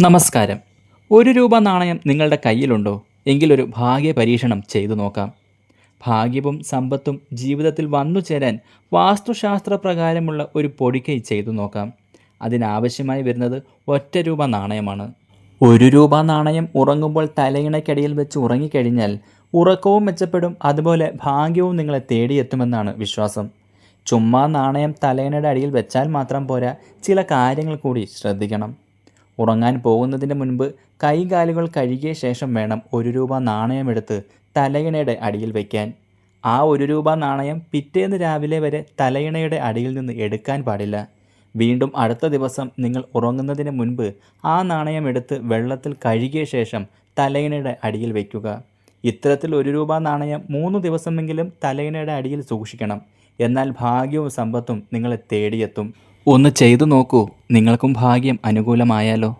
നമസ്കാരം. ഒരു രൂപ നാണയം നിങ്ങളുടെ കയ്യിലുണ്ടോ? എങ്കിലൊരു ഭാഗ്യ പരീക്ഷണം ചെയ്തു നോക്കാം. ഭാഗ്യവും സമ്പത്തും ജീവിതത്തിൽ വന്നു ചേരാൻ വാസ്തുശാസ്ത്ര പ്രകാരമുള്ള ഒരു പൊടിക്കൈ ചെയ്തു നോക്കാം. അതിനാവശ്യമായി വരുന്നത് ഒറ്റ രൂപ നാണയമാണ്. ഒരു രൂപ നാണയം ഉറങ്ങുമ്പോൾ തലയിണയ്ക്കടിയിൽ വെച്ച് ഉറങ്ങിക്കഴിഞ്ഞാൽ ഉറക്കവും മെച്ചപ്പെടും. അതുപോലെ ഭാഗ്യവും നിങ്ങളെ തേടിയെത്തുമെന്നാണ് വിശ്വാസം. ചുമ്മാ നാണയം തലയിണയുടെ അടിയിൽ വെച്ചാൽ മാത്രം പോരാ. ചില കാര്യങ്ങൾ കൂടി ശ്രദ്ധിക്കണം. ഉറങ്ങാൻ പോകുന്നതിന് മുൻപ് കൈകാലുകൾ കഴുകിയ ശേഷം വേണം ഒരു രൂപ നാണയമെടുത്ത് തലയിണയുടെ അടിയിൽ വയ്ക്കാൻ ആ ഒരു രൂപ നാണയം പിറ്റേന്ന് രാവിലെ വരെ തലയിണയുടെ അടിയിൽ നിന്ന് എടുക്കാൻ പാടില്ല. വീണ്ടും അടുത്ത ദിവസം നിങ്ങൾ ഉറങ്ങുന്നതിന് മുൻപ് ആ നാണയം എടുത്ത് വെള്ളത്തിൽ കഴുകിയ ശേഷം തലയിണയുടെ അടിയിൽ വയ്ക്കുക ഇത്തരത്തിൽ ഒരു രൂപ നാണയം മൂന്ന് ദിവസമെങ്കിലും തലയിണയുടെ അടിയിൽ സൂക്ഷിക്കണം. എന്നാൽ ഭാഗ്യവും സമ്പത്തും നിങ്ങളെ തേടിയെത്തും. ഒന്ന് ചെയ്തു നോക്കൂ. നിങ്ങൾക്കും ഭാഗ്യം അനുകൂലമായാലോ.